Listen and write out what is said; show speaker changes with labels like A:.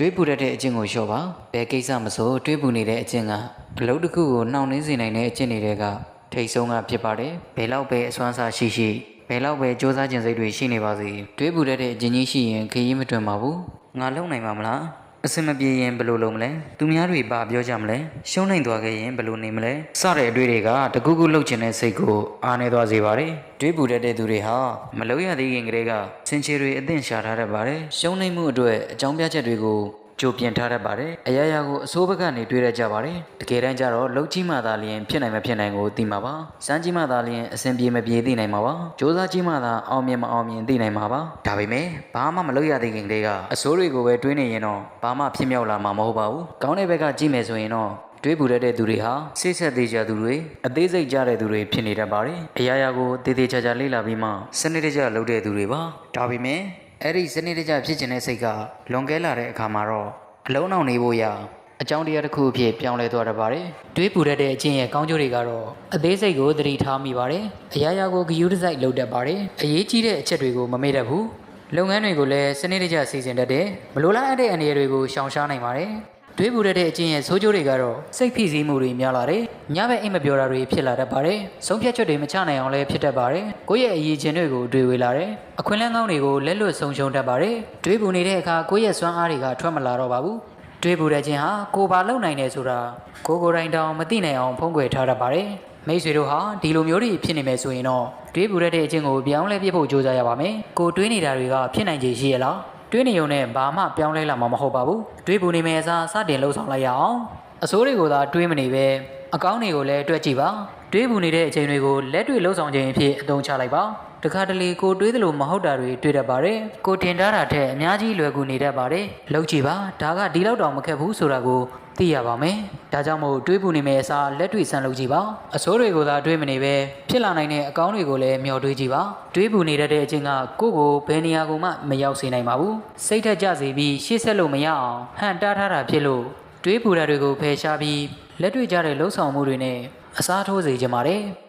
A: တွေးပူတတ်တဲ့အကျင့်ကိုလျှော့ပါဘယ်ကိစ္စမဆိုတွေးပူနေတဲ့အကျင့်ကအလုပ်တစ်ခုကိုနှောင့်နှင်းစေနိုင်တဲ့အကျင့်တွေကထိတ်ဆုံးကဖြစ်ပါတယ်ဘယ်လောက်ပဲအစွမ်းစားရှိရှိဘယ်လောက်ပဲစူးစမ်းကျင်စိတ်တွေရှိနေပါစေတွေးပူတတ်တဲ့အကျင့်ကြီးရှိရင်ခရီးမတွင်ပါဘူးငါလုံနိုင်မှာမလား အစင်မပြေရင်ဘယ်လိုလုပ်မလဲသူများတွေဘာပြောကြမလဲရှုံးနိုင်သွားခဲ့ရင်ဘယ်လိုနေမလဲစတဲ့အတွေ့တွေကတကူးကူးလှုပ်ချင်တဲ့စိတ်ကိုအားနေသွားစေပါတယ်တွေးပူတတ်တဲ့သူတွေဟာမလုံရသေးခင်ကတည်းကစင်ချေတွေအသင့်ရှာထားတတ်ပါတယ်ရှုံးနိုင်မှုအတွက်အကြောင်းပြချက်တွေကို ကြိုပြင်ထားတတ်ပါတယ်အရာရာကိုအစိုးဘက်ကနေတွေးရကြပါတယ်တကယ်တမ်းကျတော့လှုပ်ကြီးမှသာလျင်ဖြစ်နိုင်မဖြစ်နိုင်ကိုသိမှာပါစမ်းကြီးမှသာလျင်အဆင်ပြေမပြေသိနိုင်မှာပါစ조사ကြီးမှသာအောင်မြင်မအောင်မြင်သိနိုင်မှာပါဒါပေမဲ့ဘာမှမလုပ်ရသေးခင်တည်းကအစိုးတွေကိုပဲတွေးနေရင်တော့ဘာမှဖြစ်မြောက်လာမှာမဟုတ်ပါဘူးကောင်းတဲ့ဘက်ကကြည့်မယ်ဆိုရင်တော့တွေးပူတတ်တဲ့သူတွေဟာစိတ်ဆက်သေးကြသူတွေအသေးစိတ်ကြတဲ့သူတွေဖြစ်နေတတ်ပါတယ်အရာရာကိုတည်တည်ချာချာလေ့လာပြီးမှစနစ်တကျလုပ်တဲ့သူတွေပါဒါပေမဲ့ အဲ့ဒီစနစ်တကျဖြစ်ခြင်းတဲ့စိတ်ကလွန်ကဲလာတဲ့အခါမှာတော့အလုံးအောင်နေဖို့ရအကြောင်းတရားတစ်ခုအဖြစ်ပြောင်းလဲသွားတတ်ပါတယ်တွေးပူတတ်တဲ့အချင်းရဲ့ကောင်းကျိုးတွေကတော့အသေးစိတ်ကိုသတိထားမိပါတယ်အရာရာကိုဂယုတစိုက်လုပ်တတ်ပါတယ်အရေးကြီးတဲ့အချက်တွေကိုမမေ့တတ်ဘူးလုပ်ငန်းတွေကိုလည်းစနစ်တကျစီစဉ်တတ်တယ်မလိုလားအပ်တဲ့အနေအရာတွေကိုရှောင်ရှားနိုင်ပါတယ် တွေးပူတတ်တဲ့အချင်းရဲ့ဆိုးကျိုးတွေကတော့စိတ်ဖိစီးမှုတွေများလာတယ်။ညဘက်အိမ်မပြောတာတွေဖြစ်လာတတ်ပါတယ်။ဆုံးဖြတ်ချက်တွေမချနိုင်အောင်လည်းဖြစ်တတ်ပါတယ်။ကိုယ့်ရဲ့အရေးချင်းတွေကိုတွေးဝေလာတယ်။အခွင့်အလမ်းကောင်းတွေကိုလက်လွတ်ဆုံးရှုံးတတ်ပါတယ်။တွေးပူနေတဲ့အခါကိုယ့်ရဲ့စွမ်းအားတွေကထွက်မလာတော့ပါဘူး။တွေးပူတဲ့ခြင်းဟာကိုယ်ပါလုံနိုင်တယ်ဆိုတာကိုယ်ကိုယ်တိုင်တောင်မသိနိုင်အောင်ဖုံးကွယ်ထားတတ်ပါတယ်။မိတ်ဆွေတို့ဟာဒီလိုမျိုးတွေဖြစ်နေမယ်ဆိုရင်တော့တွေးပူတဲ့အချင်းကိုပြောင်းလဲပြဖို့ကြိုးစားရပါမယ်။ကိုယ်တွေးနေတာတွေကဖြစ်နိုင်ခြေရှိရလား။ တွေးနေုံနဲ့ဘာမှပြောင်းလဲလာမှာမဟုတ်ပါဘူး။တွေးပူနေမယ့်အစားစတင်လှုပ်ဆောင်လိုက်ရအောင်။အစိုးတွေကိုသာတွေးမနေပဲအကောင်းတွေကိုလည်းတွက်ကြည့်ပါ။တွေးပူနေတဲ့အချိန်တွေကိုလက်တွေ့လှုပ်ဆောင်ခြင်းအဖြစ်အသုံးချလိုက်ပါ။တခါတလေကိုတွေးသလိုမဟုတ်တာတွေတွေးတတ်ပါတယ်။ကိုတင်ထားတာထက်အများကြီးလွယ်ကူနေတတ်ပါတယ်။လှုပ်ကြည့်ပါ။ဒါကဒီလောက်တောင်မခက်ဘူးဆိုတာကို သိရပါမယ်။ဒါကြောင့်မို့တွေးပူနေမယ့်အစားလက်တွေ့ဆန်းလုပ်ကြည့်ပါ။အစိုးတွေကိုသာတွေးမနေပဲဖြစ်လာနိုင်တဲ့အကောင်းတွေကိုလည်းမျှော်တွေးကြည့်ပါ။တွေးပူနေတတ်တဲ့အချိန်ကကိုယ့်ကိုဘယ်နေရာကိုမှမရောက်စေနိုင်ပါဘူး။စိတ်ထက်ကြစေပြီးရှေ့ဆက်လို့မရအောင်ဟန်တားထားတာဖြစ်လို့တွေးပူတာတွေကိုဖယ်ရှားပြီးလက်တွေ့ကြတဲ့လှုပ်ဆောင်မှုတွေနဲ့အစားထိုးစေချင်ပါတယ်။